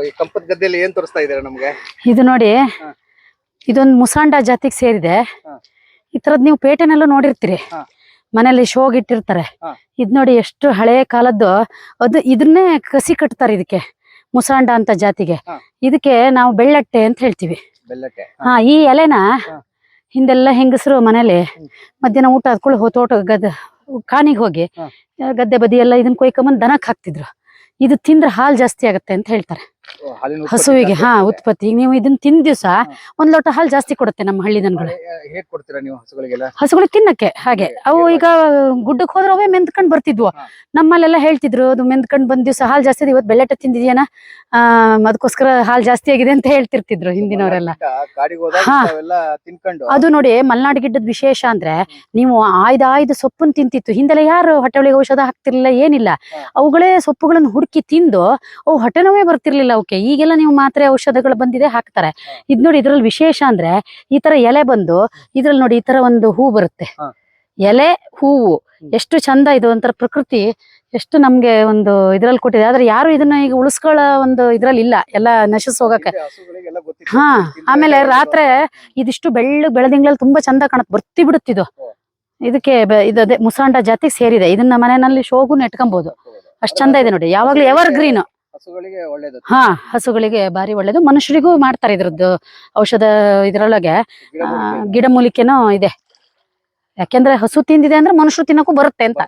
ಈ ಕಂಪತ್ ಗದ್ದೆಯಲ್ಲಿ ಏನ್ ತೋರಿಸ್ತಾ ಇದಾರೆ ನಮ್ಗೆ? ಇದು ನೋಡಿ ಇದೊಂದು ಮುಸಾಂಡ ಜಾತಿಗೆ ಸೇರಿದೆ. ಈ ತರದ್ ನೀವು ಪೇಟೆನಲ್ಲೂ ನೋಡಿರ್ತೀರಿ. ಮನೇಲಿ ಶೋಗ್ ಇಟ್ಟಿರ್ತಾರೆ. ಇದ್ ನೋಡಿ ಎಷ್ಟು ಹಳೆ ಕಾಲದ್ದು ಅದು ಇದನ್ನೇ ಕಸಿ ಕಟ್ತಾರೆ ಇದಕ್ಕೆ ಮುಸಾಂಡ ಅಂತ ಜಾತಿಗೆ. ಇದಕ್ಕೆ ನಾವು ಬೆಳ್ಳಟ್ಟೆ ಅಂತ ಹೇಳ್ತೀವಿ. ಹಾ. ಈ ಎಲೆನ. ಹಿಂದೆಲ್ಲ ಹೆಂಗಸರು ಮನೇಲಿ. ಮಧ್ಯಾಹ್ನ ಊಟ ಆದ್ಕೊಳ್ಳಿ ತೋಟ ಗದ್ದೆ ಕಾನಿಗೆ ಹೋಗಿ ಗದ್ದೆ ಬದಿ ಎಲ್ಲ ಇದನ್ನ ಕೊಯ್ಕೊಂಬಂದ್ ದನಕ್ಕೆ ಹಾಕ್ತಿದ್ರು. ಇದು ತಿಂದ್ರೆ ಹಾಲು ಜಾಸ್ತಿ ಆಗತ್ತೆ ಅಂತ ಹೇಳ್ತಾರೆ. ಹಸುವಿಗೆ ಹಾ ಉತ್ಪತ್ತಿ. ಈಗ ನೀವು ಇದನ್ನ ತಿಂದ ದಿವಸ ಒಂದ್ ಲೋಟ ಹಾಲು ಜಾಸ್ತಿ ಕೊಡುತ್ತೆ ನಮ್ಮ ಹಳ್ಳಿ ದನಗಳು. ಹೇಗ್ ಕೊಡ್ತೀರಾ ನೀವು ಹಸುಗಳಿಗೆಲ್ಲ? ಹಸುಗಳು ತಿನ್ನಕ್ಕೆ ಹಾಗೆ. ಅವು ಈಗ ಗುಡ್ಡಕ್ಕೆ ಹೋದ್ರೆ ಅವೇ ಮೆಂದ್ಕೊಂಡ್ ಬರ್ತಿದ್ವು. ನಮ್ಮಲ್ಲೆಲ್ಲ ಹೇಳ್ತಿದ್ರು ಅದು ಮೆಂದ್ಕೊಂಡ್ ಬಂದ್ ದಿವಸ ಹಾಲು ಜಾಸ್ತಿ ಇವತ್ತು ಬೆಲ್ಲಟ ತಿಂದಿದ್ಯಾನ? ಆ ಅದಕ್ಕೋಸ್ಕರ ಹಾಲು ಜಾಸ್ತಿ ಆಗಿದೆ ಅಂತ ಹೇಳ್ತಿರ್ತಿದ್ರು ಹಿಂದಿನವರೆಲ್ಲ. ಹಾ. ಅದು ನೋಡಿ ಮಲ್ನಾಡ್ ಗಿಡ್ಡದ ವಿಶೇಷ ಅಂದ್ರೆ ನೀವು ಆಯ್ದ ಆಯ್ದ ಸೊಪ್ಪನ್ ತಿಂತಿತ್ತು. ಹಿಂದೆಲ್ಲ ಯಾರು ಹೊಟ್ಟೆ ಒಳಗೆ ಔಷಧ ಹಾಕ್ತಿರ್ಲಿಲ್ಲ ಏನಿಲ್ಲ. ಅವುಗಳೇ ಸೊಪ್ಪುಗಳನ್ನು ಹುಡುಕಿ ತಿಂದು ಅವು ಹೊಟ್ಟೆ ನೋವೇ ಬರ್ತಿರ್ಲಿಲ್ಲ ಅವಕ್ಕೆ. ಈಗೆಲ್ಲ ನೀವು ಮಾತ್ರೆ ಔಷಧಗಳು ಬಂದಿದೆ ಹಾಕ್ತಾರೆ. ಇದ್ ನೋಡಿ ಇದ್ರಲ್ಲಿ ವಿಶೇಷ ಅಂದ್ರೆ ಈ ತರ ಎಲೆ ಬಂದು ಇದ್ರಲ್ಲಿ ನೋಡಿ ಈ ತರ ಒಂದು ಹೂ ಬರುತ್ತೆ. ಎಲೆ ಹೂವು ಎಷ್ಟು ಚಂದ ಇದು ಒಂಥರ ಪ್ರಕೃತಿ ಎಷ್ಟು ನಮ್ಗೆ ಒಂದು ಇದ್ರಲ್ಲಿ ಕೊಟ್ಟಿದೆ. ಆದ್ರೆ ಯಾರು ಇದನ್ನ ಈಗ ಉಳಿಸ್ಕೊಳ್ಳೋ ಒಂದು ಇದ್ರಲ್ಲಿ ಇಲ್ಲ ಎಲ್ಲ ನಶಿಸ್ ಹೋಗಕ್ಕೆ. ಹಾ, ಆಮೇಲೆ ರಾತ್ರಿ ಇದಿಷ್ಟು ಬೆಳ್ಳು ಬೆಳದಿಂಗ್ಳಲ್ಲಿ ತುಂಬಾ ಚಂದ ಕಾಣುತ್ತೆ. ಬರ್ತಿ ಬಿಡುತ್ತಿದ್ದು. ಇದಕ್ಕೆ ಇದೇ ಮುಸಾಂಡ ಜಾತಿ ಸೇರಿದೆ. ಇದನ್ನ ಮನೆಯಲ್ಲಿ ಶೋಗು ನೆಟ್ಕೊಬಹುದು ಅಷ್ಟು ಚಂದ ಇದೆ ನೋಡಿ. ಯಾವಾಗ್ಲೂ ಎವರ್ ಗ್ರೀನ್ ಹಾ ಹಸುಗಳಿಗೆ ಬಾರಿ ಒಳ್ಳೇದು. ಮನುಷ್ಯರಿಗೂ ಮಾಡ್ತಾರೆ ಇದ್ರದ್ದು ಔಷಧ ಇದ್ರೊಳಗೆ. ಗಿಡಮೂಲಿಕೆನೂ ಇದೆ. ಯಾಕೆಂದ್ರೆ ಹಸು ತಿಂದಿದೆ ಅಂದ್ರೆ ಮನುಷ್ಯರು ತಿನ್ನಕ್ಕೂ ಬರುತ್ತೆ ಅಂತ.